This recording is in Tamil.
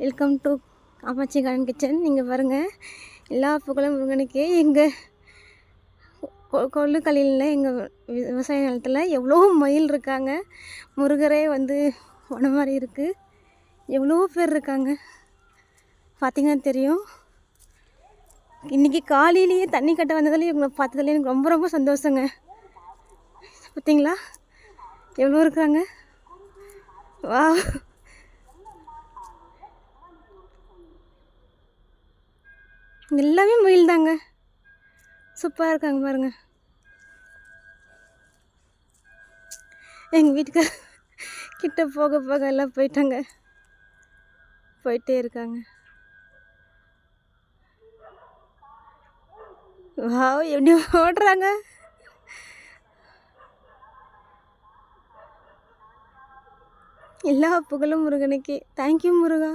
Welcome to Kamakshi garden kitchen நீங்கள் பாருங்கள் எல்லா பூக்களும் முருகனுக்கே. எங்கள் கொள்ளுக்கலியில் எங்கள் விவசாய நிலத்தில் எவ்வளோ மயில் இருக்காங்க. முருகரே வந்து போன மாதிரி இருக்குது எவ்வளோ பேர் இருக்காங்க. பார்த்திங்கன்னா தெரியும். இன்றைக்கி காலையிலேயே தண்ணி கட்ட வந்ததுலேயும் இவங்களை பார்த்ததுல எனக்கு ரொம்ப ரொம்ப சந்தோஷங்க. பார்த்தீங்களா எவ்வளோ இருக்கிறாங்க வா எல்லாமே முயல் தாங்க சூப்பராக இருக்காங்க பாருங்க. எங்கள் வீட்டுக்கு கிட்ட போக போக எல்லாம் போயிட்டாங்க. போயிட்டே இருக்காங்க. வாவ் எப்படி ஓடுறாங்க? எல்லா புகழும் முருகனுக்கு. Thank you Muruga.